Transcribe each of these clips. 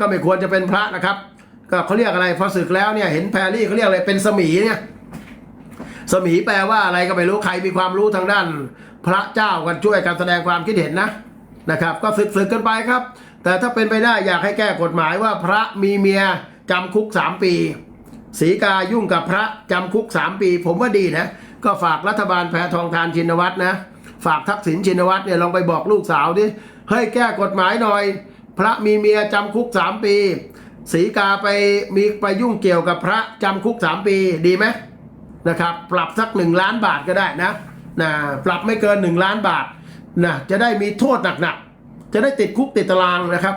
ก็ไม่ควรจะเป็นพระนะครับ ก็เขาเรียกอะไรพอศึกแล้วเนี่ยเห็นแพรรี่เขาเรียกอะไรเป็นสมีเนี่ยสมีแปลว่าอะไรก็ไม่รู้ใครมีความรู้ทางด้าน พระเจ้ากันช่วยกันแสดงความคิดเห็นนะนะครับ ก็ศึกศึกกันไปครับ แต่ถ้าเป็นไปได้อยากให้แก้กฎหมายว่าพระมีเมียจำคุกสามปีสีกายุ่งกับพระจำคุกสามปี ผมว่าดีนะก็ฝากรัฐบาลแพทองทานชินวัตรนะ ฝากทักษิณชินวัตรเนี่ยลองไปบอกลูกสาวดิเฮ้ยแก้กฎหมายหน่อย พระมีเมียจำคุกสามปีสีกาไปมีไปยุ่งเกี่ยวกับพระจำคุกสามปีดีไหมนะครับ ปรับสักหนึ่งล้านบาทก็ได้นะนะปรับไม่เกินหนึ่งล้านบาทนะจะได้มีโทษหนักๆ จะได้ติดคุกติดตารางนะครับ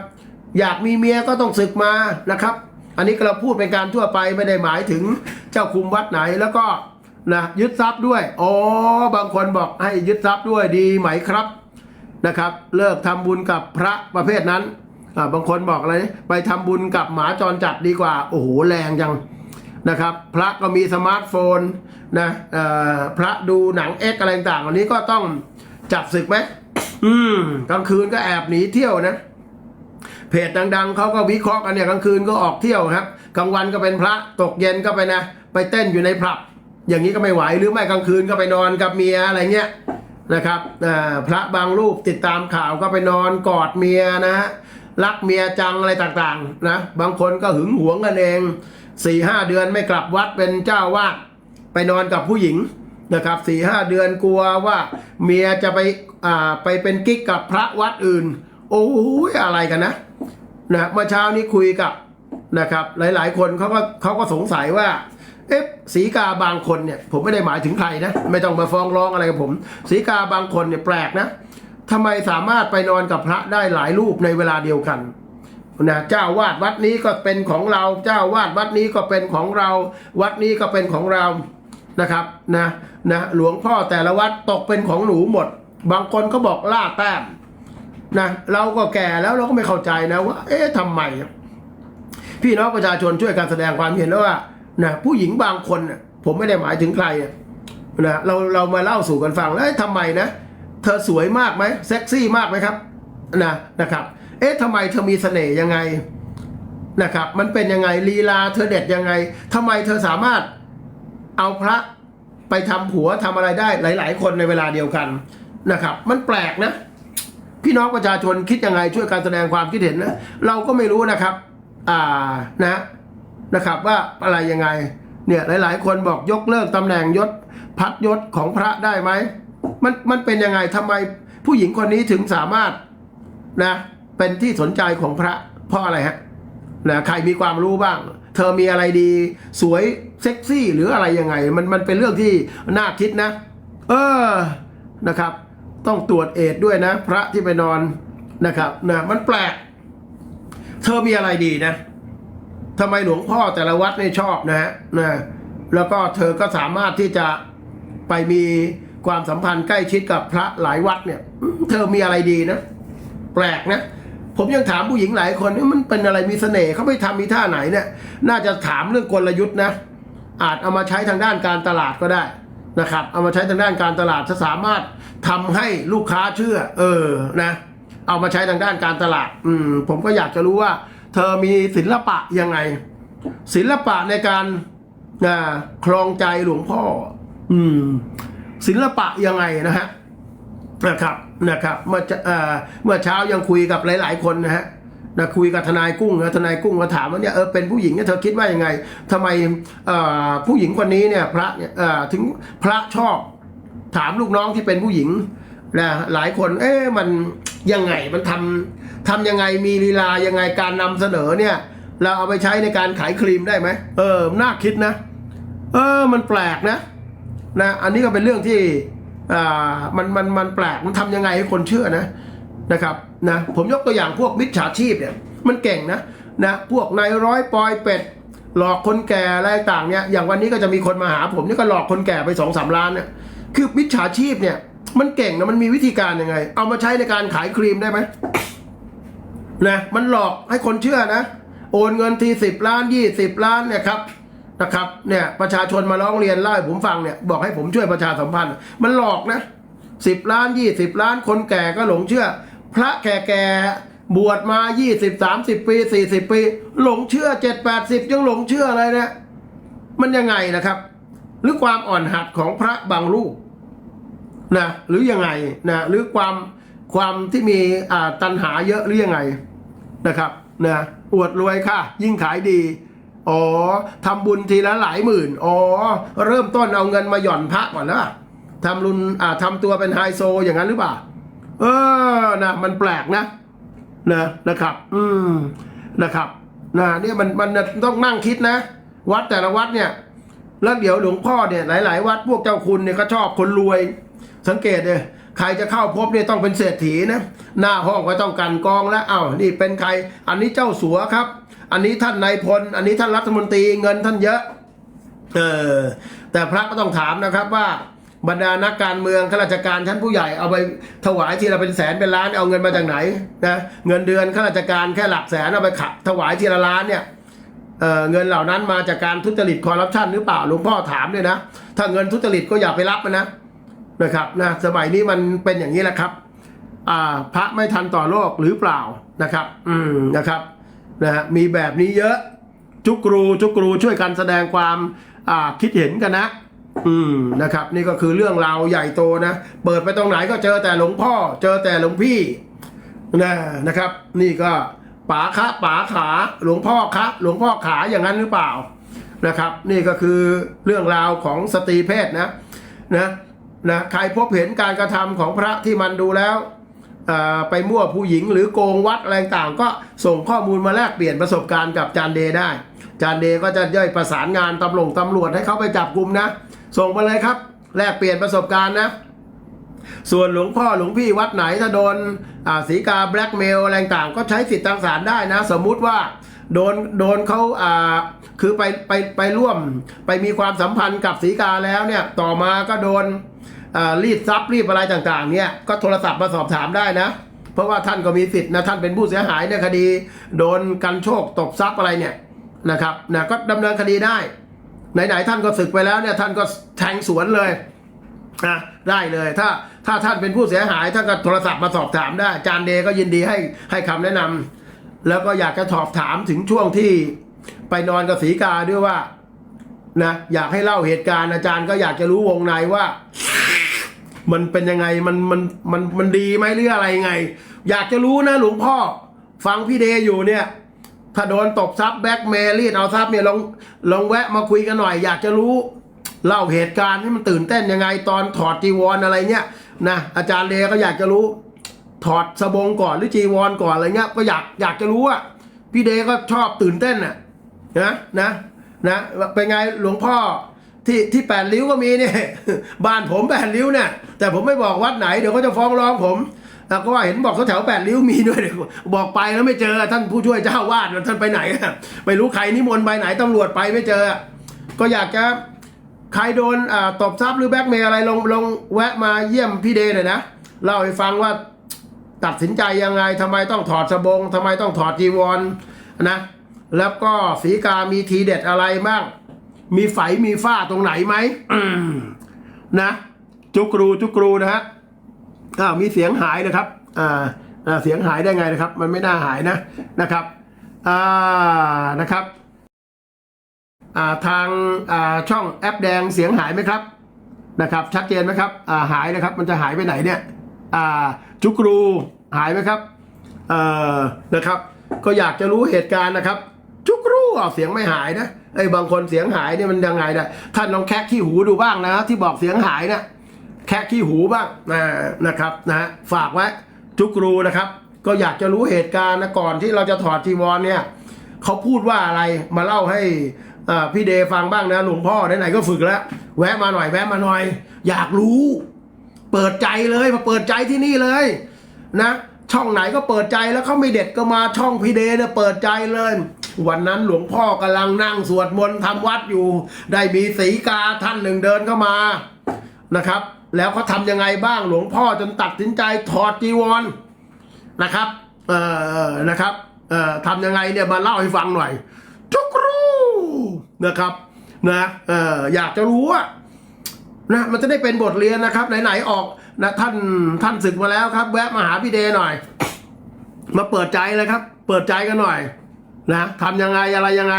อยากมีเมียก็ต้องศึกมานะครับ อันนี้เราพูดเป็นการทั่วไปไม่ได้หมายถึงเจ้าคุมวัดไหนแล้วก็นะยึดทรัพย์ด้วยอ๋อบางคนบอกให้ยึดทรัพย์ด้วยดีไหมครับนะครับ เลิกทำบุญกับพระประเภทนั้น อ่าบางคนบอกอะไร ไปทำบุญกับหมาจรจัดดีกว่า โอ้โหแรงจังนะครับ พระก็มีสมาร์ทโฟนนะพระดูหนังเอ็กอะไรต่างๆอันนี้ก็ต้องจับศึกไหมอืมกลางคืนก็แอบหนีเที่ยวนะ เพจดังๆเขาก็วิเคราะห์กันเนี่ยกลางคืนก็ออกเที่ยวครับกลางวันก็เป็นพระตกเย็นก็ไปนะ ไปเต้นอยู่ในผับ อย่างนี้ก็ไม่ไหวหรือไม่กลางคืนก็ไปนอนกับเมียอะไรเงี้ยนะครับพระบางรูปติดตามข่าวก็ไปนอนกอดเมียนะ รักเมียจังอะไรต่างๆนะบางคนก็หึงหวงกันเองสี่ห้าเดือนไม่กลับวัดเป็นเจ้าวาดไปนอนกับผู้หญิงนะครับสี่ห้าเดือนกลัวว่าเมียจะไปอ่าไปเป็นกิ๊กกับพระวัดอื่น โอ้ยอะไรกันนะนะเมื่อเช้านี้คุยกับนะครับ หลายๆ คนเขาก็เขาก็สงสัยว่าเอ๊ะสีกาบางคนเนี่ยผมไม่ได้หมายถึงใครนะ ไม่ต้องมาฟ้องร้องอะไรกับผม สีกาบางคนเนี่ยแปลกนะ ทำไมสามารถไปนอนกับพระได้หลายรูปในเวลาเดียวกันนะเจ้าวาดวัดนี้ก็เป็นของเรา เจ้าวาดวัดนี้ก็เป็นของเรา วัดนี้ก็เป็นของเรานะครับนะนะหลวงพ่อแต่ละวัดตกเป็นของหนูหมด บางคนก็บอกล่าแต้มนะเราก็แก่แล้วเราก็ไม่เข้าใจนะว่า เอ๊ะทำไม พี่น้องประชาชนช่วยกันแสดงความเห็นแล้วว่านะผู้หญิงบางคนผมไม่ได้หมายถึงใครนะเราเรามาเล่าสู่กันฟังแล้วทำไมนะ เธอสวยมากไหมเซ็กซี่มากไหมครับนะนะครับ เอ๊ะทำไมเธอมีเสน่ห์ยังไงนะครับ มันเป็นยังไงลีลาเธอเด็ดยังไงทำไมเธอสามารถเอาพระไปทำผัวทำอะไรได้หลาย ๆ คนในเวลาเดียวกันนะครับ มันแปลกนะ พี่น้องประชาชนคิดยังไงช่วยการแสดงความคิดเห็นนะเราก็ไม่รู้นะครับ อ่านะนะครับว่าอะไรยังไงเนี่ยหลาย ๆ คนบอกยกเลิกตำแหน่งยศพัดยศของพระได้ไหม มันมันเป็นยังไงทำไมผู้หญิงคนนี้ถึงสามารถนะ เป็นที่สนใจของพระเพราะอะไรฮะนะใครมีความรู้บ้าง เธอมีอะไรดี สวยเซ็กซี่หรืออะไรยังไง มันมันเป็นเรื่องที่น่าคิดนะ เออนะครับ ต้องตรวจเอดส์ด้วยนะ พระที่ไปนอนนะครับนะมันแปลก เธอมีอะไรดีนะทำไมหลวงพ่อแต่ละวัดไม่ชอบนะฮะนะแล้วก็เธอก็สามารถที่จะไปมี ความสัมพันธ์ใกล้ชิดกับพระหลายวัดเนี่ย เธอมีอะไรดีนะ แปลกนะ ผมยังถามผู้หญิงหลายคนว่ามันเป็นอะไรมีเสน่ห์เขาไม่ทำมีท่าไหนเนี่ย น่าจะถามเรื่องกลยุทธ์นะ อาจเอามาใช้ทางด้านการตลาดก็ได้นะครับ เอามาใช้ทางด้านการตลาดจะสามารถทำให้ลูกค้าเชื่อ เออนะ เอามาใช้ทางด้านการตลาด อืม ผมก็อยากจะรู้ว่า เธอมีศิลปะยังไง ศิลปะในการนะครองใจหลวงพ่อ อืม ศิลปะยังไงนะฮะนะครับนะครับเมื่อเอ่อเมื่อเช้ายังคุยกับหลาย ๆ คนนะฮะนะคุยกับทนายกุ้งนะทนายกุ้งมาถามว่าเนี่ยเออเป็นผู้หญิงเนี่ยเธอคิดว่ายังไงทำไมเอ่อผู้หญิงคนนี้เนี่ยพระเนี่ยเอ่อถึงพระชอบถามลูกน้องที่เป็นผู้หญิงนะหลายคนเอ๊ะมันยังไงมันทำทำยังไงมีลีลายังไงการนำเสนอเนี่ย เราเอาไปใช้ในการขายครีมได้ไหมเออน่าคิดนะ เออมันแปลกนะ นะอันนี้ก็เป็นเรื่องที่อ่ามันมันมันแปลกมันทำยังไงให้คนเชื่อนะนะครับนะผมยกตัวอย่างพวกมิจฉาชีพเนี่ยมันเก่งนะนะพวกนายร้อยปอยเป็ดหลอกคนแก่อะไรต่างเนี่ยอย่างวันนี้ก็จะมีคนมาหาผมนี่ก็หลอกคนแก่ไปสองสามล้านเนี่ยคือมิจฉาชีพเนี่ยมันเก่งนะมันมีวิธีการยังไง เอามาใช้ในการขายครีมได้ไหมนะมันหลอกให้คนเชื่อนะ โอนเงินทีสิบล้านยี่สิบล้านเนี่ยครับ นะครับเนี่ยประชาชนมาร้องเรียนเล่าให้ผมฟังเนี่ยบอกให้ผมช่วยประชาสัมพันธ์มันหลอกนะสิบล้านยี่สิบล้านคนแก่ก็หลงเชื่อ พระแก่ๆบวชมา20 30ปี40ปี หลงเชื่อ7 80ยังหลงเชื่ออะไรเนี่ยมันยังไงนะครับ หรือความอ่อนหัดของพระบางรูปนะหรือยังไงนะหรือความความที่มีอ่าตัณหาเยอะหรือยังไงนะครับนะอวดรวยค่ะ ยิ่งขายดี อ๋อทำบุญทีละหลายหมื่น อ๋อ เริ่มต้นเอาเงินมาหย่อนพระก่อนแล้วทำรุนอ่าทำตัวเป็นไฮโซอย่างนั้นหรือเปล่า เออนะมันแปลกนะนะนะครับ อืมนะครับนะเนี่ยมันมันต้องนั่งคิดนะ วัดแต่ละวัดเนี่ย แล้วเดี๋ยวหลวงพ่อเนี่ยหลาย ๆ วัดพวกเจ้าคุณเนี่ยก็ชอบคนรวย สังเกตเลย ใครจะเข้าพบเนี่ยต้องเป็นเศรษฐีนะ หน้าห้องก็ต้องกันกองแล้วอ้าวนี่เป็นใคร อันนี้เจ้าสัวครับ อันนี้ท่านนายพล อันนี้ท่านรัฐมนตรีเงินท่านเยอะ เออ แต่พระก็ต้องถามนะครับว่าบรรดานักการเมืองข้าราชการชั้นผู้ใหญ่เอาไปถวายทีละเป็นแสนเป็นล้านเอาเงินมาจากไหนนะเงินเดือนข้าราชการแค่หลักแสนเอาไปขับถวายทีละล้านเนี่ยเออเงินเหล่านั้นมาจากการทุจริตคอร์รัปชันหรือเปล่าหลวงพ่อถามด้วยนะ ถ้าเงินทุจริตก็อย่าไปรับมันนะ นะครับนะสมัยนี้มันเป็นอย่างนี้แหละครับอ่าพระไม่ทันต่อโลกหรือเปล่านะครับ อืมนะครับนะฮะมีแบบนี้เยอะจุกรูจุกรูช่วยกันแสดงความอ่าคิดเห็นกันนะอืมนะครับ นี่ก็คือเรื่องราวใหญ่โตนะเปิดไปตรงไหนก็เจอแต่หลวงพ่อ เจอแต่หลวงพี่นะนะครับ นี่ก็ป๋าคะป๋าขาหลวงพ่อคะหลวงพ่อขาอย่างนั้นหรือเปล่านะครับ นี่ก็คือเรื่องราวของสตรีเพศนะนะ นะใครพบเห็นการกระทำของพระที่มันดูแล้วไปมั่วผู้หญิงหรือโกงวัดอะไรต่างก็ส่งข้อมูลมาแลกเปลี่ยนประสบการณ์กับจานเดย์ได้ จานเดย์ก็จะย่อยประสานงานตำรวจตำรวจให้เขาไปจับกลุ่มนะ ส่งมาเลยครับ แลกเปลี่ยนประสบการณ์นะ ส่วนหลวงพ่อหลวงพี่วัดไหนถ้าโดนสีกาแบล็กเมลอะไรต่างก็ใช้สิทธิ์ทางศาลได้นะ สมมุติว่า โดนโดนเขาอ่าคือไปไปไปร่วมไปมีความสัมพันธ์กับสีกาแล้วเนี่ยต่อมาก็โดนอ่ารีดทรัพย์รีดอะไรต่างๆ เนี่ยก็โทรศัพท์มาสอบถามได้นะ เพราะว่าท่านก็มีสิทธิ์นะท่านเป็นผู้เสียหายในคดี โดนกันโชคตบทรัพย์อะไรเนี่ยนะครับนะก็ดำเนินคดีได้ไหนๆท่านก็ศึกไปแล้วเนี่ยท่านก็แทงสวนเลยอะได้เลยถ้าถ้าท่านเป็นผู้เสียหายท่านก็โทรศัพท์มาสอบถามได้จารย์เดก็ยินดีให้ให้คำแนะนำ แล้วก็อยากจะสอบถามถึงช่วงที่ไปนอนกับสีกาด้วยว่านะอยากให้เล่าเหตุการณ์อาจารย์ก็อยากจะรู้วงในว่า มันเป็นยังไงมันมันมันมันดีไหมหรืออะไรไง อยากจะรู้นะหลวงพ่อ ฟังพี่เดย์อยู่เนี่ย ถ้าโดนตบทรัพย์แบ็กเมลีดเอาทรัพย์เนี่ยลองลองแวะมาคุยกันหน่อย อยากจะรู้ เล่าเหตุการณ์ให้มันตื่นเต้นยังไง ตอนถอดจีวรอะไรเนี่ยนะอาจารย์เลก็อยากจะรู้ ถอดสบงก่อนหรือจีวรก่อนอะไรเงี้ยก็อยากอยากจะรู้อะพี่เดก็ชอบตื่นเต้นน่ะนะนะนะเป็นไงหลวงพ่อที่ที่แปดริ้วก็มีเนี่ยบ้านผมแปดริ้วเนี่ยแต่ผมไม่บอกวัดไหนเดี๋ยวเขาจะฟ้องร้องผมอะก็ว่าเห็นบอกเขาแถวแปดริ้วมีด้วยเดี๋ยวบอกไปแล้วไม่เจอท่านผู้ช่วยเจ้าวาดท่านไปไหนไม่รู้ใครนิมนต์ไปไหนตำรวจไปไม่เจอ ก็อยากจะใครโดนอ่าตบทรัพย์หรือแบ็กเมย์อะไรลงลงแวะมาเยี่ยมพี่เดย์หน่อยนะเล่าให้ฟังว่า ตัดสินใจยังไงทำไมต้องถอดสบงทำไมต้องถอดจีวรนนะ แล้วก็สีกามีทีเด็ดอะไรบ้าง มีไฝมีฝ้าตรงไหนไหมมนะ จุกรูจุกรูนะฮะอ้าวมีเสียงหายนะครับอ่าอ่าเสียงหายได้ไงนะครับ มันไม่น่าหายนะนะครับอ่านะครับอ่าทางอ่าช่องแอปแดงเสียงหายไหมครับนะครับ ชัดเจนไหมครับอ่าหายนะครับ มันจะหายไปไหนเนี่ย อ่าจุกรูหายไหมครับเอ่อนะครับ ก็อยากจะรู้เหตุการณ์นะครับ จุกรูอะเสียงไม่หายนะไอ้บางคนเสียงหายเนี่ยมันยังไงนะท่านลองแคะขี้หูดูบ้างนะที่บอกเสียงหายนะแคะขี้หูบ้างนะนะครับนะฮะฝากไว้จุกรูนะครับ ก็อยากจะรู้เหตุการณ์นะก่อนที่เราจะถอดจีวรเนี่ยเขาพูดว่าอะไรมาเล่าให้อ่าพี่เดฟังบ้างนะหลวงพ่อไหนๆก็ฝึกแล้ว แวะมาหน่อยแวะมาหน่อย อยากรู้ เปิดใจเลยมาเปิดใจที่นี่เลยนะช่องไหนก็เปิดใจแล้วเขาไม่เด็ดก็มาช่องพีเดเนี่ยเปิดใจเลย วันนั้นหลวงพ่อกำลังนั่งสวดมนต์ทำวัดอยู่ ได้มีสีกาท่านหนึ่งเดินเข้ามานะครับ แล้วเขาทำยังไงบ้างหลวงพ่อจนตัดสินใจถอดจีวรนะครับเอ่อนะครับเอ่อทำยังไงเนี่ยมาเล่าให้ฟังหน่อยจุกรูนะครับนะเอ่ออยากจะรู้อะ นะมันจะได้เป็นบทเรียนนะครับ ไหนๆออกนะท่านท่านศึกมาแล้วครับ แวะมาหาพี่เดหน่อย มาเปิดใจเลยครับ เปิดใจกันหน่อย นะทำยังไงอะไรยังไง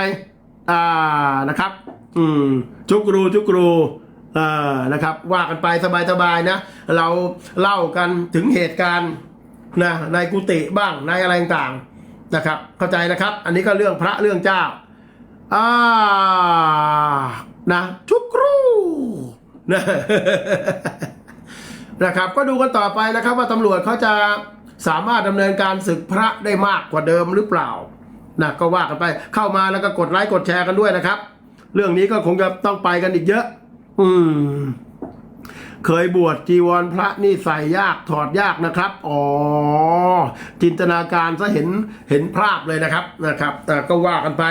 อ่านะครับ อืม จุกรูจุกรูเอ่านะครับ ว่ากันไปสบายๆนะ เราเล่ากันถึงเหตุการณ์นะในกุฏิบ้างในอะไรต่างๆนะครับ เข้าใจนะครับ อันนี้ก็เรื่องพระเรื่องเจ้าอ่านะ จุกรู นะนะครับ ก็ดูกันต่อไปนะครับ ว่าตำรวจเขาจะสามารถดำเนินการศึกพระได้มากกว่าเดิมหรือเปล่านะก็ว่ากันไปเข้ามาแล้วก็กดไลค์กดแชร์กันด้วยนะครับ เรื่องนี้ก็คงจะต้องไปกันอีกเยอะ อืม เคยบวชจีวรพระนี่ใส่ยากถอดยากนะครับ อ๋อ จินตนาการซะเห็นเห็นภาพเลยนะครับนะครับแต่ก็ว่ากันไป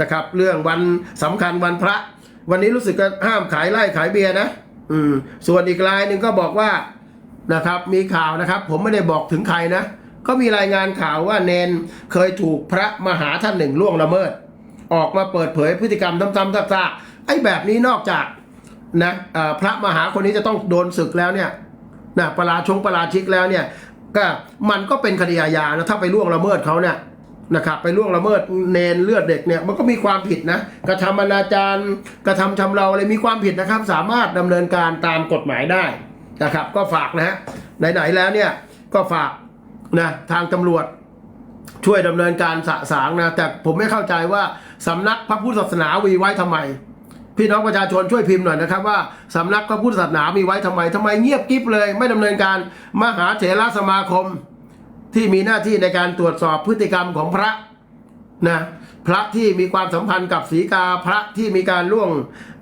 นะครับ เรื่องวันสำคัญวันพระ วันนี้รู้สึกจะห้ามขายไล่ขายเบียร์นะ อืม ส่วนอีกรายหนึ่งก็บอกว่านะครับ มีข่าวนะครับ ผมไม่ได้บอกถึงใครนะก็มีรายงานข่าวว่าเนนเคยถูกพระมหาท่านหนึ่งล่วงละเมิด ออกมาเปิดเผยพฤติกรรมซ้ำๆซากๆไอ้แบบนี้นอกจากนะพระมหาคนนี้จะต้องโดนศึกแล้วเนี่ยนะประราชงประราชิกแล้วเนี่ยก็มันก็เป็นคดีอาญานะถ้าไปล่วงละเมิดเขาเนี่ย นะครับไปล่วงละเมิดเนนเลือดเด็กเนี่ยมันก็มีความผิดนะกระทำอนาจารกระทำชำเราอะไรมีความผิดนะครับ สามารถดำเนินการตามกฎหมายได้นะครับ ก็ฝากนะฮะไหนๆแล้วเนี่ยก็ฝากนะทางตำรวจช่วยดำเนินการสะสางนะแต่ผมไม่เข้าใจว่าสำนักพระพุทธศาสนาวีไว้ทำไม พี่น้องประชาชนช่วยพิมพ์หน่อยนะครับว่าสำนักพระพุทธศาสนามีไว้ทำไมทำไมเงียบกริบเลย ไม่ดำเนินการมหาเถรสมาคม ที่มีหน้าที่ในการตรวจสอบพฤติกรรมของพระนะพระที่มีความสัมพันธ์กับศีกาพระที่มีการล่วง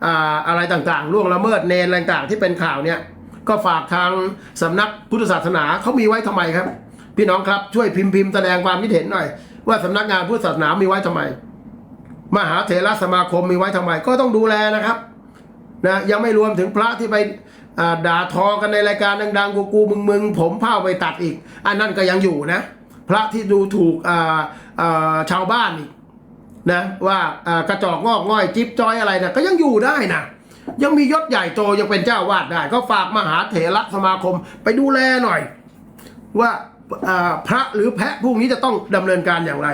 ออะไรต่างๆล่วงละเมิดเนรต่างๆ ที่เป็นข่าวเนี่ยก็ฝากทางสำนักพุทธศาสนาเขามีไว้ทำไมครับ พี่น้องครับช่วยพิมพ์พิมพ์แสดงความคิดเห็นหน่อย ว่าสำนักงานพุทธศาสนามีไว้ทำไม มหาเถรสมาคมมีไว้ทำไม ก็ต้องดูแลนะครับนะยังไม่รวมถึงพระที่ไป ด่าทอกันในรายการดังๆกูกูมึงมึงผมเผ้าไปตัดอีก อันนั้นก็ยังอยู่นะ พระที่ดูถูกอาอาชาวบ้านอีกนะว่ากระจอกงอกง่อยจิ๊บจอยอะไรนะก็ยังอยู่ได้นะยังมียศใหญ่โตยังเป็นเจ้าวาดได้ ก็ฝากมหาเถระสมาคมไปดูแลหน่อย ว่าพระหรือแพะพวกนี้จะต้องดำเนินการอย่างไร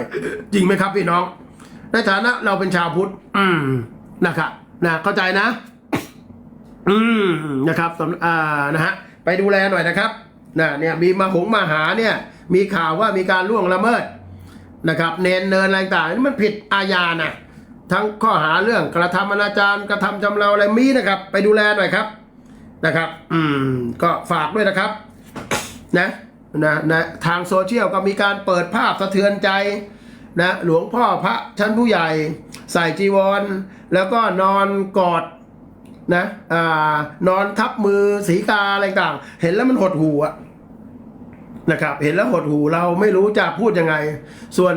จริงไหมครับพี่น้อง ในฐานะเราเป็นชาวพุทธอืมนะครับนะเข้าใจนะ อืมนะครับสำอ่านะฮะไปดูแลหน่อยนะครับนะเนี่ยมีมาหงมาหาเนี่ย มีข่าวว่ามีการล่วงละเมิดนะครับ เนนเนินอะไรต่างนี่มันผิดอาญานะทั้งข้อหาเรื่องกระทำอนาจารกระทำจำเราอะไรมีนะครับ ไปดูแลหน่อยครับนะครับ อืมก็ฝากด้วยนะครับ นะนะนะทางโซเชียลก็มีการเปิดภาพสะเทือนใจนะหลวงพ่อพระชั้นผู้ใหญ่ ใส่จีวร แล้วก็นอนกอด นะอ่านอนทับมือสีกาอะไรต่าง เห็นแล้วมันหดหูอะนะครับ เห็นแล้วหดหูเราไม่รู้จะพูดยังไง ส่วน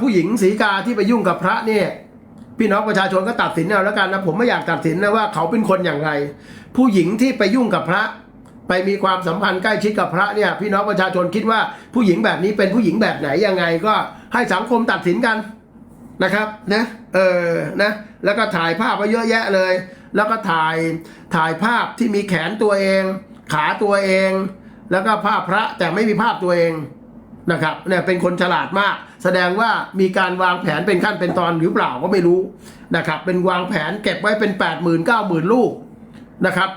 ผู้หญิงสีกาที่ไปยุ่งกับพระเนี่ยพี่น้องประชาชนก็ตัดสินเอาแล้วกันนะผมไม่อยากตัดสินนะว่าเขาเป็นคนอย่างไร ผู้หญิงที่ไปยุ่งกับพระ ไปมีความสัมพันธ์ใกล้ชิดกับพระเนี่ย พี่น้องประชาชนคิดว่าผู้หญิงแบบนี้เป็นผู้หญิงแบบไหนยังไงก็ให้สังคมตัดสินกัน นะครับนะเออนะแล้วก็ถ่ายภาพไว้เยอะแยะเลย แล้วก็ถ่ายถ่ายภาพที่มีแขนตัวเอง ขาตัวเอง แล้วก็ภาพพระแต่ไม่มีภาพตัวเองนะครับเนี่ยเป็นคนฉลาดมาก แสดงว่ามีการวางแผนเป็นขั้นเป็นตอนหรือเปล่าก็ไม่รู้นะครับเป็นวางแผนเก็บไว้เป็น 8 0 0 0 0 9 0 0 0ลูกนะครับ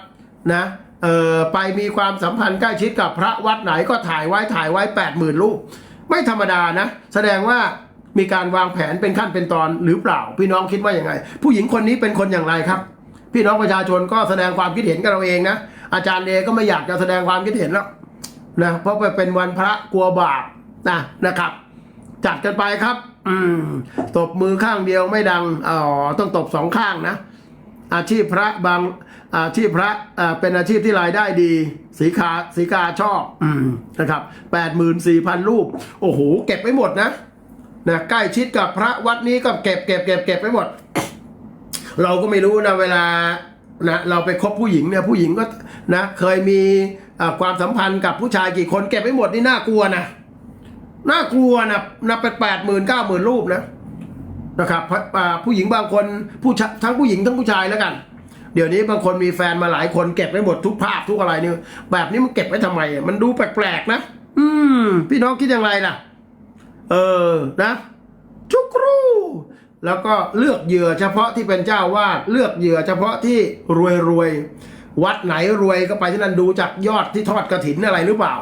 นะเออไปมีความสัมพันธ์ใกล้ชิดกับพระวัดไหนก็ถ่ายไว้ถ่ายไว้ 8 0,000 ลูก ไม่ธรรมดานะ แสดงว่า มีการวางแผนเป็นขั้นเป็นตอนหรือเปล่า พี่น้องคิดว่าอย่างไง ผู้หญิงคนนี้เป็นคนอย่างไรครับ พี่น้องประชาชนก็แสดงความคิดเห็นกับเราเองนะอาจารย์เอก็ไม่อยากจะแสดงความคิดเห็นแล้วนะเพราะไปเป็นวันพระกลัวบาปนะนะครับ จัดกันไปครับ อืมตบมือข้างเดียวไม่ดังอ๋อต้องตบสองข้างนะอาชีพพระบางอาชีพพระเป็นอาชีพที่รายได้ดีสีกาสีกาชอบอืมนะครับแปดหมื่นสี่พันรูป โอ้โห เก็บไว้หมดนะ นะใกล้ชิดกับพระวัดนี้ก็เก็บเก็บเก็บเก็บไว้หมด เราก็ไม่รู้นะเวลานะเราไปคบผู้หญิงเนี่ยผู้หญิงก็นะเคยมีความสัมพันธ์กับผู้ชายกี่คนเก็บไว้หมดนี่น่ากลัวนะน่ากลัวนะนับไปแปดหมื่นเก้าหมื่นรูปนะนะครับผู้หญิงบางคนผู้ทั้งผู้หญิงทั้งผู้ชายแล้วกัน เดี๋ยวนี้บางคนมีแฟนมาหลายคนเก็บไว้หมดทุกภาพทุกอะไรเนี่ยแบบนี้มันเก็บไว้ทำไมมันดูแปลกๆนะ อืม พี่น้องคิดอย่างไรล่ะ เออนะจุกรูแล้วก็เลือกเหยื่อเฉพาะที่เป็นเจ้าวาดเลือกเหยื่อเฉพาะที่รวยรวยวัดไหนรวยก็ไปที่นั่นดูจากยอดที่ทอดกระถินอะไรหรือเปล่า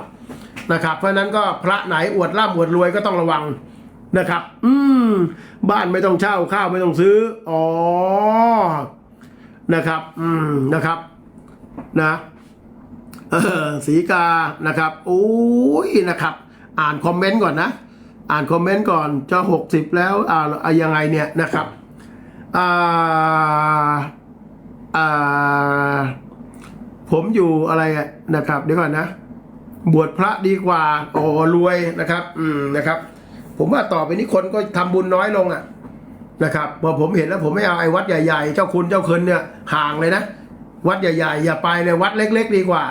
นะครับ เพราะฉะนั้นก็พระไหนอวดร่ำอวดรวยก็ต้องระวังนะครับ อืม บ้านไม่ต้องเช่าข้าวไม่ต้องซื้อ อ๋อ นะครับ อืม นะครับ นะเออสีกา นะครับ โอ้ย นะครับ อ่านคอมเมนต์ก่อนนะ อ่านคอมเมนต์ก่อนจะหกสิบแล้วอ่าอายังไงเนี่ยนะครับอ่าอ่าผมอยู่อะไรอะนะครับเดี๋ยวก่อนนะ บวชพระดีกว่าโอ้รวยนะครับ อืมนะครับ ผมว่าต่อไปนี้คนก็ทำบุญน้อยลงอะนะครับพอผมเห็นแล้วผมไม่เอาไอ้วัดใหญ่ๆ เจ้าคุณเจ้าคินเนี่ยห่างเลยนะ วัดใหญ่ๆ อย่าไปเลยวัดเล็ก ๆ ดีกว่า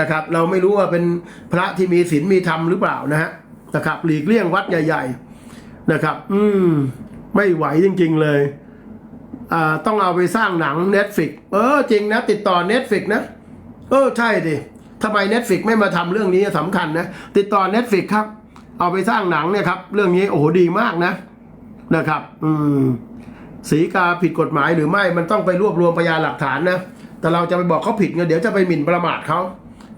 นะครับ เราไม่รู้ว่าเป็นพระที่มีศีลมีธรรมหรือเปล่านะฮะ นะครับหลีกเลี่ยงวัดใหญ่ ๆนะครับ อืม ไม่ไหวจริง ๆ เลยอ่าต้องเอาไปสร้างหนัง Netflix เออจริงนะ ติดต่อ Netflix นะ เออใช่ดิทำไม Netflix ไม่มาทำเรื่องนี้สำคัญนะ ติดต่อ Netflix ครับ เอาไปสร้างหนังเนี่ยครับ เรื่องนี้โอ้โหดีมากนะนะครับ อืมสีกาผิดกฎหมายหรือไม่มันต้องไปรวบรวมพยานหลักฐานนะ แต่เราจะไปบอกเขาผิดเงี้ยเดี๋ยวจะไปหมิ่นประมาทเขา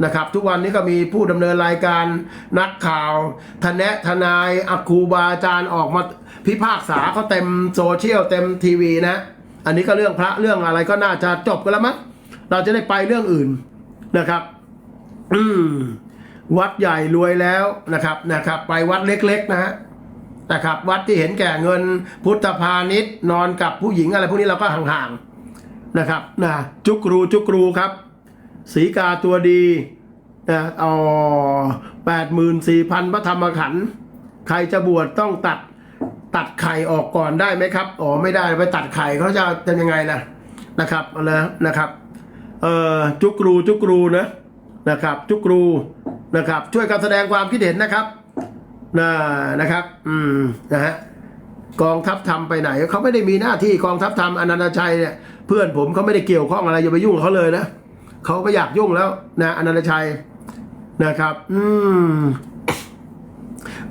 นะครับ ทุกวันนี้ก็มีผู้ดำเนินรายการนักข่าวทนแนะทนายอักคูบาอาจารย์ออกมาพิพากษาเขาเต็มโซเชียลเต็มทีวีนะ อันนี้ก็เรื่องพระเรื่องอะไรก็น่าจะจบกันแล้วมั้งเราจะได้ไปเรื่องอื่นนะครับ อืมวัดใหญ่รวยแล้วนะครับนะครับ ไปวัดเล็ก ๆ นะฮะนะครับ วัดที่เห็นแก่เงินพุทธพาณิชย์นอนกับผู้หญิงอะไรพวกนี้เราก็ห่างๆนะครับนะจุกรูจุกรูครับ สีกาตัวดีนะอ๋อแปดหมื่นสี่พันพระธรรมขันธ์ใครจะบวชต้องตัดตัดไข่ออกก่อนได้ไหมครับ อ๋อไม่ได้ไปตัดไข่เขาจะจะยังไงล่ะนะครับเอาลยนะครับเอ่อจุกรูจุกรูนะนะครับ จุกรูนะครับ ช่วยกันแสดงความคิดเห็นนะครับนะนะครับ อืมนะฮะกองทัพทำไปไหนเขาไม่ได้มีหน้าที่กองทัพทำอนันตชัยเนี่ยเพื่อนผมเขาไม่ได้เกี่ยวข้องอะไรอย่าไปยุ่งเขาเลยนะ เขาก็อยากยุ่งแล้วนะอนันตชัยนะครับ อืม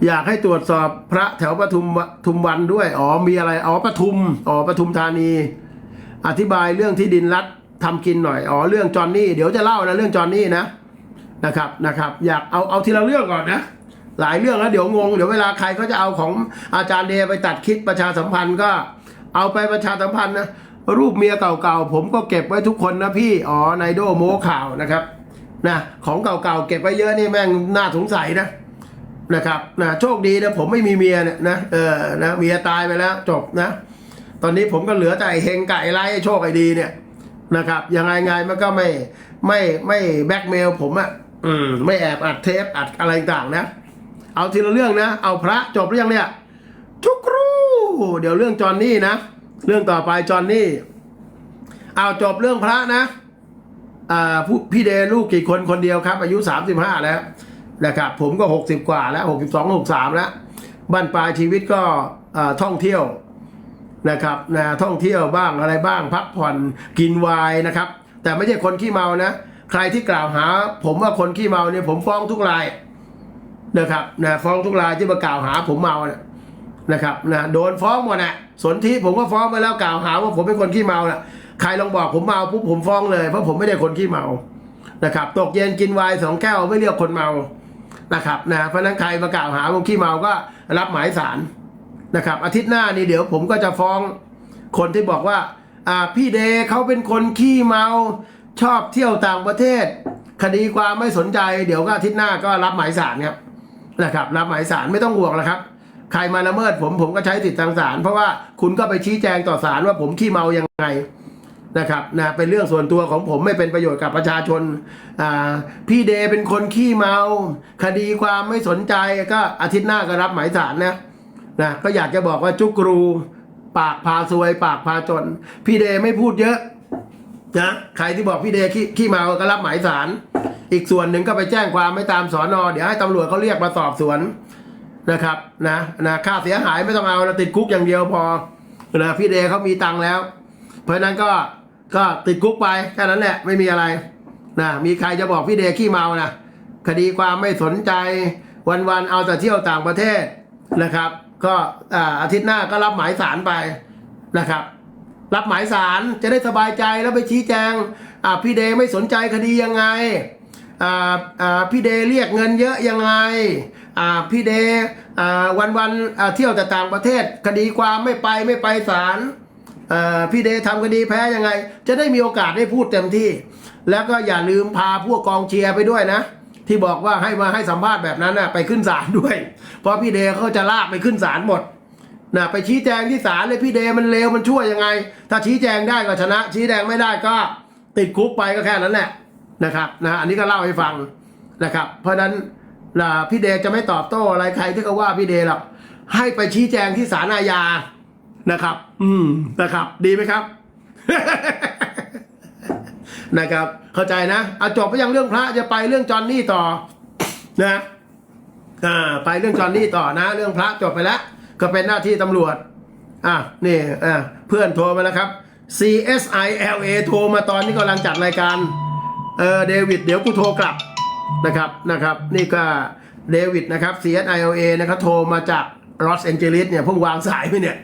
อยากให้ตรวจสอบพระแถวปทุมวทุมวันด้วย อ๋อมีอะไร อ๋อปทุม อ๋อปทุมธานี อธิบายเรื่องที่ดินรัฐทำกินหน่อย อ๋อเรื่องจอนนี่ เดี๋ยวจะเล่านะเรื่องจอนนี่นะ นะครับนะครับ อยากเอาเอาทีละเรื่องก่อนนะ หลายเรื่องแล้วเดี๋ยวงง เดี๋ยวเวลาใครเขาจะเอาของอาจารย์เดไปตัดคลิปประชาสัมพันธ์ก็ เอาไปประชาสัมพันธ์นะ รูปเมียเก่าๆผมก็เก็บไว้ทุกคนนะพี่ อ๋อไนโดโมข่าวนะครับนะของเก่าๆเก็บไว้เยอะนี่แม่งน่าสงสัยนะนะครับนะโชคดีนะผมไม่มีเมียเนี่ยนะเออนะเมียตายไปแล้วจบนะ ตอนนี้ผมก็เหลือแต่ไอเฮงไก่ไล่โชคไอ้ดีเนี่ยนะครับยังไงไงมันก็ไม่ไม่ไม่แบ็กเมลผมอะอืมไม่แอบอัดเทปอัดอะไรต่างๆนะ เอาทีละเรื่องนะ เอาพระจบหรืองเนี่ยทุกครูเดี๋ยวเรื่องจอนนี่นะ เรื่องต่อไปจอนนี่เอาจบเรื่องพระนะอ่าพี่เดลูกกี่คนคนเดียวครับ อายุสามสิบห้าแล้วนะครับ ผมก็หกสิบกว่าแล้วหกสิบสองหกสามแล้วบ้านปลายชีวิตก็ท่องเที่ยวนะครับนะท่องเที่ยวบ้างอะไรบ้างพักผ่อนกินวน์นะครับ แต่ไม่ใช่คนขี้เมานะ ใครที่กล่าวหา ผมว่าคนขี้เมาเนี่ยผมฟ้องทุกรายนะครับนะฟ้องทุกรายที่มากล่าวหาผมเมาเนะ นะครับนะโดนฟ้องหมดนะสนธิผมก็ฟ้องไปแล้วกล่าวหาว่าผมเป็นคนขี้เมานะใครลองบอกผมเมาปุ๊บผมฟ้องเลยเพราะผมไม่ได้คนขี้เมานะครับตกเย็นกินไวน์สองแก้วไม่เรียกคนเมานะครับนะเพราะนั้นใครมากล่าวหาว่าขี้เมาก็รับหมายสารนะครับ อาทิตย์หน้านี่เดี๋ยวผมก็จะฟ้องคนที่บอกว่าอ่าพี่เดเขาเป็นคนขี้เมาชอบเที่ยวต่างประเทศ คดีความไม่สนใจ เดี๋ยวก็อาทิตย์หน้าก็รับหมายสารครับนะครับ รับหมายสารไม่ต้องห่วงแล้วครับ ใครมาละเมิดผมผมก็ใช้สิทธิทางศาลเพราะว่าคุณก็ไปชี้แจงต่อศาลว่าผมขี้เมายังไงนะครับนะเป็นเรื่องส่วนตัวของผมไม่เป็นประโยชน์กับประชาชนอ่าพี่เดเป็นคนขี้เมา คดีความไม่สนใจก็อาทิตย์หน้าก็รับหมายสารนะนะก็อยากจะบอกว่าจุกรู ปากพาซวย ปากพาจน พี่เดไม่พูดเยอะนะใครที่บอกพี่เดขี้ขี้เมาก็รับหมายสารอีกส่วนหนึ่งก็ไปแจ้งความไม่ตามสอนอเดี๋ยวให้ตำรวจเขาเรียกมาสอบสวน นะครับนะนะค่าเสียหายไม่ต้องเอาเราติดคุกอย่างเดียวพอนะพี่เดเขามีตังค์แล้ว เพราะนั้นก็ก็ติดคุกไปแค่นั้นแหละไม่มีอะไรนะมีใครจะบอกพี่เดขี้เมานะคดีความไม่สนใจวันๆเอาแต่เที่ยวต่างประเทศนะครับ ก็อ่าอาทิตย์หน้าก็รับหมายสารไปนะครับ รับหมายสารจะได้สบายใจแล้วไปชี้แจงอ่าพี่เดไม่สนใจคดียังไง พี่เดเรียกเงินเยอะยังไงพี่เดวันวันเที่ยวแต่ต่างประเทศคดีความไม่ไปไม่ไปศาลพี่เดทำคดีแพ้ยังไง จะได้มีโอกาสได้พูดเต็มที่ แล้วก็อย่าลืมพาพวกกองเชียร์ไปด้วยนะ ที่บอกว่าให้มาให้สัมภาษณ์แบบนั้นนะไปขึ้นศาลด้วย เพราะพี่เดเขาจะลากไปขึ้นศาลหมดนะไปชี้แจงที่ศาลเลยพี่เดมันเลวมันชั่วยังไง ถ้าชี้แจงได้ก็ชนะ ชี้แจงไม่ได้ก็ติดคุกไปก็แค่นั้นแหละ นะครับนะอันนี้ก็เล่าให้ฟังนะครับ เพราะฉะนั้นนะพี่เดจะไม่ตอบโต้อะไรใครที่เขาว่าพี่เดหรอกให้ไปชี้แจงที่ศาลอาญานะครับ อืมนะครับ ดีไหมครับ นะครับ เข้าใจนะเอาจบไปยังเรื่องพระจะไปเรื่องจอนนี่ต่อนะอ่าไปเรื่องจอนนี่ต่อนะ เรื่องพระจบไปแล้ว ก็เป็นหน้าที่ตำรวจอะนี่อ่าเพื่อนโทรมาแล้วครับ CSILA โทรมาตอนนี้กำลังจัดรายการ เออเดวิดเดี๋ยวกูโทรกลับนะครับนะครับ นี่ก็เดวิดนะครับ CSILA นะครับโทรมาจากลอสแองเจลิสเนี่ยเพิ่งวางสายไปเนี่ย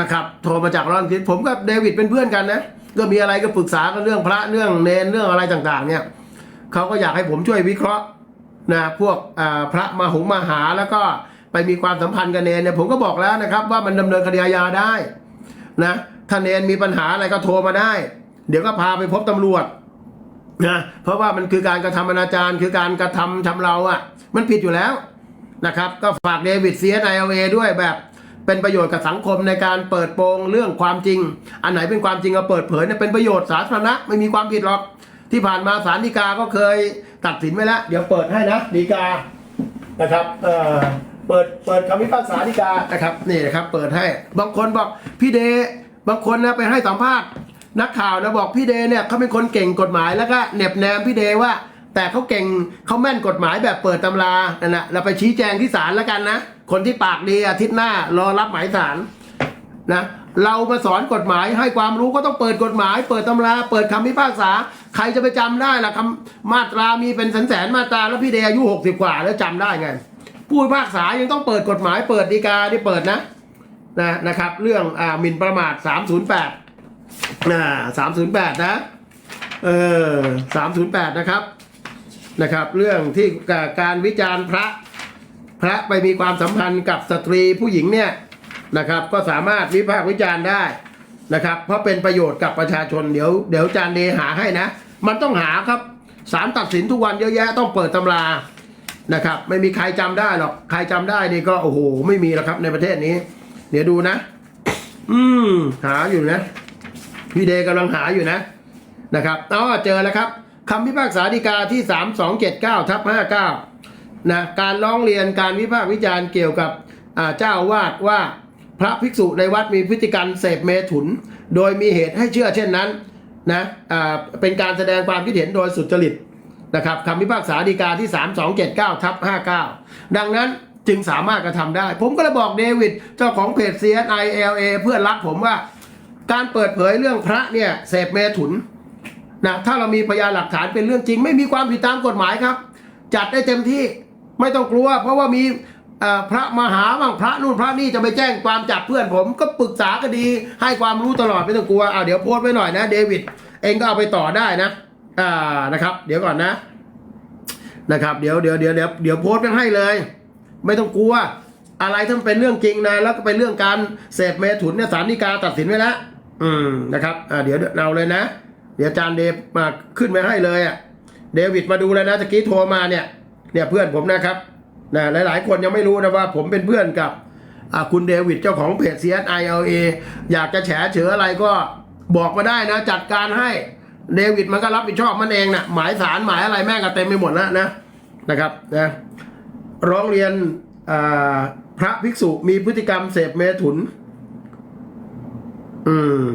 นะครับโทรมาจากลอสแองเจลิสผมกับเดวิดเป็นเพื่อนกันนะก็มีอะไรก็ปรึกษากันเรื่องพระเรื่องเนนเรื่องอะไรต่างๆ เนี่ยเขาก็อยากให้ผมช่วยวิเคราะห์นะพวกอ่าพระมาหงมาหาแล้วก็ไปมีความสัมพันธ์กับเนนเนี่ยผมก็บอกแล้วนะครับ ว่ามันดำเนินคดีอาญาได้นะถ้าเนนมีปัญหาอะไรก็โทรมาได้ เดี๋ยวก็พาไปพบตำรวจ นะเพราะว่ามันคือการกระทำอนาจารคือการกระทำชำเราอะ มันผิดอยู่แล้วนะครับ ก็ฝากเดวิดเซียนไอเอด้วยแบบเป็นประโยชน์กับสังคมในการเปิดโปงเรื่องความจริง อันไหนเป็นความจริงเอาเปิดเผยเนี่ยเป็นประโยชน์สาธารณะไม่มีความผิดหรอก ที่ผ่านมาศาลฎีกาก็เคยตัดสินไว้แล้ว เดี๋ยวเปิดให้นะฎีกานะครับเอ่อเปิดเปิดคำพิพากษาฎีกานะครับนี่นะครับเปิดให้บางคนบอกพี่เดบางคนนะไปให้สัมภาษณ์ นักข่าวนะบอกพี่เดเนี่ยเขาเป็นคนเก่งกฎหมายแล้วก็เหน็บแนมพี่เดว่า แต่เขาเก่งเขาแม่นกฎหมายแบบเปิดตำรานั่นแหละเราไปชี้แจงที่ศาลแล้วกันนะ คนที่ปากดีอาทิตย์หน้ารอรับหมายศาลนะเรามาสอนกฎหมายให้ความรู้ก็ต้องเปิดกฎหมาย เปิดตำรา เปิดคำพิพากษา ใครจะไปจำได้ล่ะคำมาตรามีเป็นแสนแสนๆมาตราแล้วพี่เดอายุหกสิบกว่าแล้วจำได้ไงผู้พิพากษายังต้องเปิดกฎหมาย เปิดฎีกาที่เปิดนะนะนะครับ เรื่องอ่าหมิ่นประมาทสามศูนย์แปด นะสามศูนย์แปดนะเออสามศูนย์แปดนะครับนะครับ เรื่องที่การวิจารณ์พระพระไปมีความสัมพันธ์กับสตรีผู้หญิงเนี่ยนะครับ ก็สามารถวิพากษ์วิจารณ์ได้นะครับ เพราะเป็นประโยชน์กับประชาชนเดี๋ยวเดี๋ยวจานเดหาให้นะ มันต้องหาครับศาลตัดสินทุกวันเยอะแยะต้องเปิดตำรานะครับ ไม่มีใครจำได้หรอกใครจำได้นี่ก็โอ้โหไม่มีแล้วครับในประเทศนี้ เดี๋ยวดูนะ อืมหาอยู่นะ พี่เดกำลังหาอยู่นะนะครับอ๋อเจอแล้วครับคำพิพากษาฎีกาที่ 3279ทับ59นะการร้องเรียนการวิพากษ์วิจารณ์เกี่ยวกับเจ้าวาดว่าพระภิกษุในวัดมีพฤติกรรมเสพเมถุน โดยมีเหตุให้เชื่อเช่นนั้นนะเป็นการแสดงความคิดเห็นโดยสุจริตนะครับคำพิพากษาฎีกาที่ 3279ทับ59 ดังนั้นจึงสามารถกระทำได้ ผมก็เลยบอกเดวิดเจ้าของเพจ CSI LA เพื่อนรักผมว่า การเปิดเผยเรื่องพระเนี่ยเสพเมถุนนะถ้าเรามีพยานหลักฐานเป็นเรื่องจริง ไม่มีความผิดตามกฎหมายครับ จัดได้เต็มที่ไม่ต้องกลัว เพราะว่ามีพระมหาบ้างพระนู่นพระนี่จะไปแจ้งความจับเพื่อนผม ก็ปรึกษาคดีให้ความรู้ตลอดไม่ต้องกลัวเอาเดี๋ยวโพสต์ไว้หน่อยนะเดวิดเองก็เอาไปต่อได้นะอ่านะครับ เดี๋ยวก่อนนะนะครับ เดี๋ยวเดี๋ยวเดี๋ยวเดี๋ยวเดี๋ยวโพสต์กันให้เลย ไม่ต้องกลัว อะไรถ้าเป็นเรื่องจริงนะแล้วก็เป็นเรื่องการเสพเมถุนเนี่ยศาลฎีกาตัดสินไว้แล้ว อืมนะครับอ่าเดี๋ยวเอาเลยนะ เดี๋ยวอาจารย์เดฟมาขึ้นมาให้เลยอะเดวิดมาดูแล้วนะตะกี้โทรมาเนี่ย เนี่ยเพื่อนผมนะครับนะหลายๆ คนยังไม่รู้นะว่าผมเป็นเพื่อนกับคุณเดวิดเจ้าของเพจ CSILA อยากจะแฉเฉออะไรก็บอกมาได้นะจัดการให้เดวิดมันก็รับผิดชอบมันเองนะหมายสารหมายอะไรแม่งก็เต็มไปหมดแล้วนะนะครับนะร้องเรียนพระภิกษุมีพฤติกรรมเสพเมถุน อืม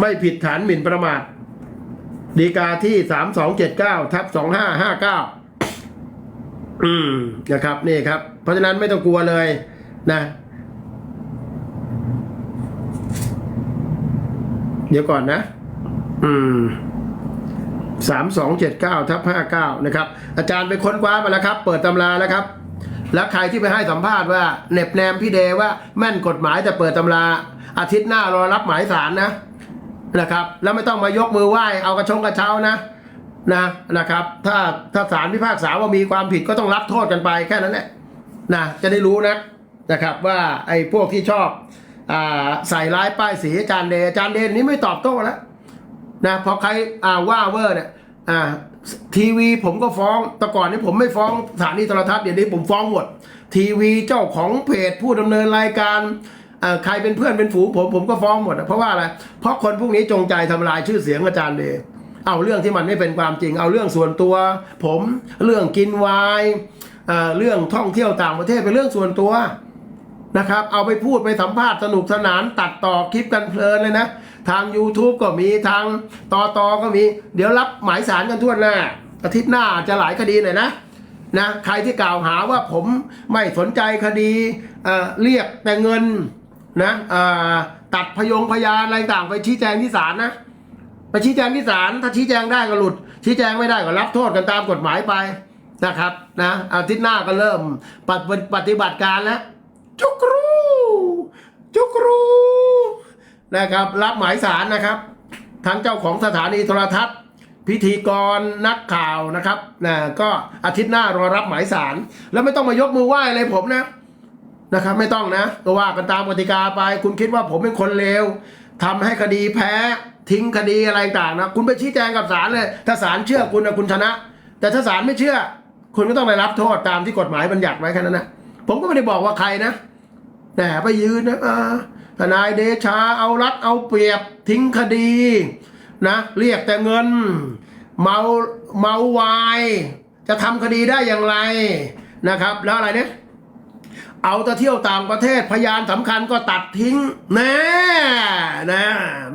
ไม่ผิดฐานหมิ่นประมาทดีกาที่สามสองเจ็ดเก้าทับสองห้าห้าเก้าอืมนะครับ นี่ครับ เพราะฉะนั้นไม่ต้องกลัวเลยนะ เดี๋ยวก่อนนะ อืมสามสองเจ็ดเก้าทับห้าเก้านะครับ อาจารย์ไปค้นคว้ามาแล้วครับ เปิดตำราแล้วครับ แล้วใครที่ไปให้สัมภาษณ์ว่าเหน็บแนมพี่เดว่าแม่นกฎหมายแต่เปิดตำรา อาทิตย์หน้ารอรับหมายสารนะนะครับ แล้วไม่ต้องมายกมือไหว้เอากระชงกระเช้านะนะนะครับ ถ้าถ้าศาลพิพากษาว่ามีความผิดก็ต้องรับโทษกันไปแค่นั้นแหละนะจะได้รู้นะนะครับว่าไอ้พวกที่ชอบอ่าใส่ร้ายป้ายสีอาจารย์เดอาจารย์เดชนี้ไม่ตอบโต้แล้วนะพอใครอ่าว่าเวอร์เนี่ยอ่า ทีวีผมก็ฟ้องแต่ก่อนนี้ผมไม่ฟ้องสถานีโทรทัศน์เดี๋ยวนี้ผมฟ้องหมด ทีวีเจ้าของเพจผู้ดำเนินรายการใครเป็นเพื่อนเป็นฝูงผมผมก็ฟ้องหมด เพราะว่าอะไร เพราะคนพวกนี้จงใจทำลายชื่อเสียงอาจารย์เดชเอาเรื่องที่มันไม่เป็นความจริง เอาเรื่องส่วนตัว ผมเรื่องกินวน์เเรื่องท่องเที่ยวต่างประเทศเป็นเรื่องส่วนตัวนะครับ เอาไปพูดไปสัมภาษณ์สนุกสนานตัดต่อคลิปกันเพลินเลยนะ ทาง YouTube ก็มีทางตอตอก็มี เดี๋ยวรับหมายสารกันทั่วหน้าอาทิตย์หน้าจะหลายคดีหน่อยนะนะใครที่กล่าวหาว่าผมไม่สนใจคดีเเรียกแต่เงินนะตัดพยงพยานอะไรต่างไปชี้แจงที่ศาลนะไปชี้แจงที่ศาลถ้าชี้แจงได้ก็หลุด ชี้แจงไม่ได้ก็รับโทษกันตามกฎหมายไปนะครับนะอาทิตย์หน้าก็เริ่มปฏิปฏิบัติการแล้วจุกรูจุกรู นะครับ รับหมายสารนะครับ ทั้งเจ้าของสถานีโทรทัศน์ พิธีกรนักข่าวนะครับนะก็อาทิตย์หน้ารอรับหมายสาร แล้วไม่ต้องมายกมือไหว้เลยผมนะนะครับ ไม่ต้องนะก็ว่ากันตามกติกาไป คุณคิดว่าผมเป็นคนเลวทำให้คดีแพ้ทิ้งคดีอะไรต่างนะ คุณไปชี้แจงกับศาลเลย ถ้าศาลเชื่อคุณนะคุณชนะ แต่ถ้าศาลไม่เชื่อ คุณก็ต้องไปรับโทษตามที่กฎหมายบัญญัติไว้แค่นั้นนะผมก็ไม่ได้บอกว่าใครนะแต่ไปยืนนะอ่า ทนายเดชาเอารัดเอาเปรียบทิ้งคดีนะเรียกแต่เงินเมาเมาวาย จะทำคดีได้อย่างไรนะครับ แล้วอะไรเนี่ยเอาแต่เที่ยวต่างประเทศพยานสำคัญก็ตัดทิ้งแน่นะ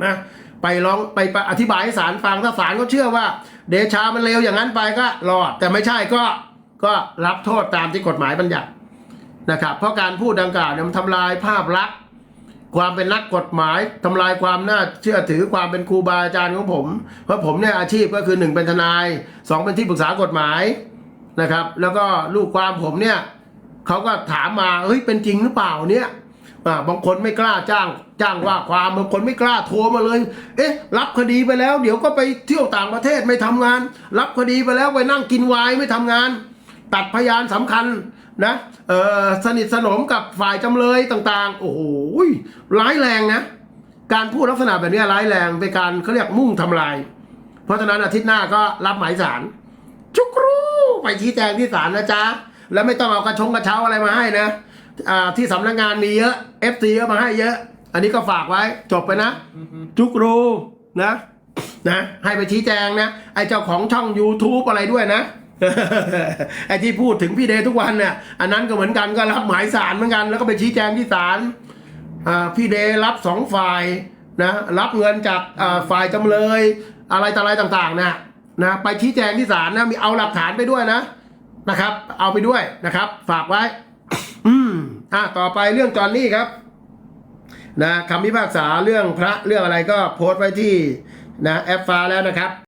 นะไปร้องไปไปอธิบายให้ศาลฟังถ้าศาลก็เชื่อว่า เดชามันเลวอย่างนั้นไปก็รอด แต่ไม่ใช่ก็ก็รับโทษตามที่กฎหมายบัญญัตินะครับ เพราะการพูดดังกล่าวเนี่ยมันทำลายภาพลักษณ์ ความเป็นนักกฎหมายทำลายความน่าเชื่อถือความเป็นครูบาอาจารย์ของผม เพราะผมเนี่ยอาชีพก็คือหนึ่งเป็นทนายสองเป็นที่ปรึกษากฎหมายนะครับ แล้วก็ลูกความผมเนี่ยเขาก็ถามมาเฮ้ยเป็นจริงหรือเปล่าเนี่ยบางคนไม่กล้าจ้างจ้างว่าความบางคนไม่กล้าโทรมาเลย เอ๊ะ รับคดีไปแล้ว เดี๋ยวก็ไปเที่ยวต่างประเทศไม่ทำงาน รับคดีไปแล้วไปนั่งกินไวน์ไม่ทำงาน ตัดพยานสำคัญ นะเออสนิทสนมกับฝ่ายจำเลยต่างๆ โอ้โหร้ายแรงนะ การพูดลักษณะแบบนี้ร้ายแรงเป็นการเขาเรียกมุ่งทำลาย เพราะฉะนั้นอาทิตย์หน้าก็รับหมายสารจุกรูไปชี้แจงที่ศาลนะจ๊ะ แล้วไม่ต้องเอากระชงกระเช้าอะไรมาให้นะอ่าที่สำนักงานมีเยอะ FC ก็มาให้เยอะ อันนี้ก็ฝากไว้จบไปนะ จุกรูนะนะให้ไปชี้แจงนะ ไอ้เจ้าของช่อง YouTube อะไรด้วยนะ ไอ้ที่พูดถึงพี่เดย์ทุกวันเนี่ยอันนั้นก็เหมือนกันก็รับหมายสารเหมือนกัน แล้วก็ไปชี้แจงที่ศาลพี่เดย์รับสองฝ่ายนะรับเงินจากฝ่ายจำเลยอะไรต่ออะไรต่างๆนะนะไปชี้แจงที่ศาลนะมีเอาหลักฐานไปด้วยนะนะครับ เอาไปด้วยนะครับ ฝากไว้ อืมอะต่อไปเรื่องจอนนี่ครับนะคำพิพากษาเรื่องพระเรื่องอะไรก็โพสต์ไว้ที่นะแอปฟ้าแล้วนะครับ